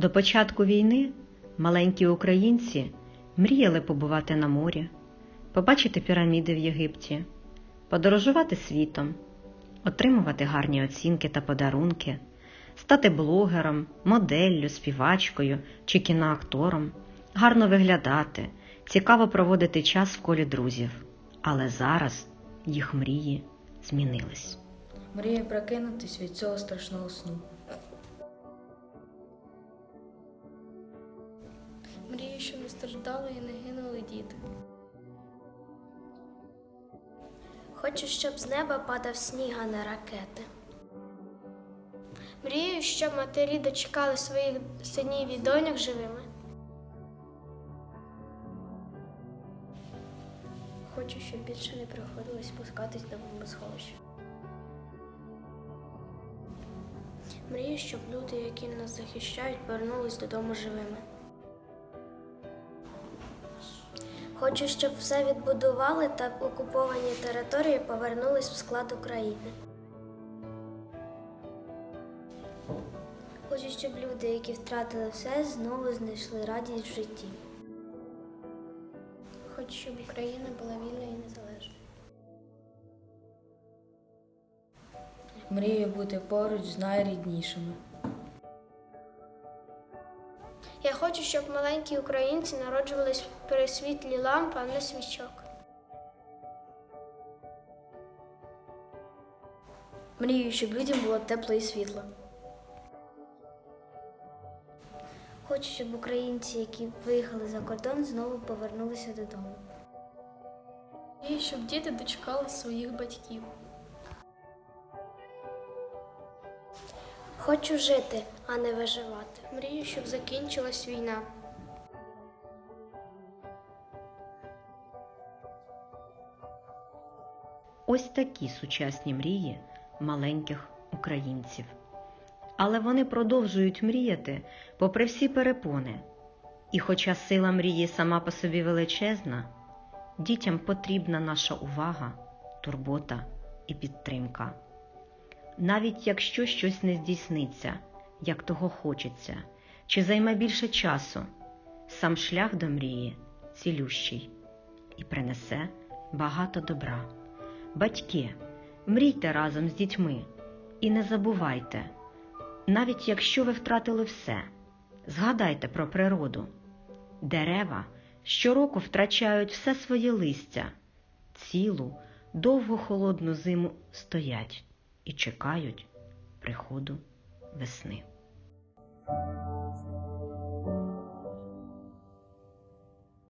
До початку війни маленькі українці мріяли побувати на морі, побачити піраміди в Єгипті, подорожувати світом, отримувати гарні оцінки та подарунки, стати блогером, моделлю, співачкою чи кіноактором, гарно виглядати, цікаво проводити час в колі друзів. Але зараз їх мрії змінились. Мрію прокинутись від цього страшного сну. Мрію, щоб не страждали і не гинули діти. Хочу, щоб з неба падав сніг, а не ракети. Мрію, щоб матері дочекали своїх синів і доньок живими. Хочу, щоб більше не приходилось спускатись до бомбосховища. Мрію, щоб люди, які нас захищають, повернулись додому живими. Хочу, щоб все відбудували та окуповані території повернулись в склад України. Хочу, щоб люди, які втратили все, знову знайшли радість в житті. Хочу, щоб Україна була вільною і незалежною. Мрію бути поруч з найріднішими. Я хочу, щоб маленькі українці народжувались при світлі ламп, а не свічок. Мрію, щоб людям було тепло і світло. Хочу, щоб українці, які виїхали за кордон, знову повернулися додому. Мрію, щоб діти дочекали своїх батьків. Хочу жити, а не виживати. Мрію, щоб закінчилась війна. Ось такі сучасні мрії маленьких українців. Але вони продовжують мріяти попри всі перепони. І хоча сила мрії сама по собі величезна, дітям потрібна наша увага, турбота і підтримка. Навіть якщо щось не здійсниться, як того хочеться, чи займе більше часу, сам шлях до мрії цілющий і принесе багато добра. Батьки, мрійте разом з дітьми і не забувайте, навіть якщо ви втратили все, згадайте про природу. Дерева щороку втрачають все своє листя, цілу, довгу холодну зиму стоять і чекають приходу весни.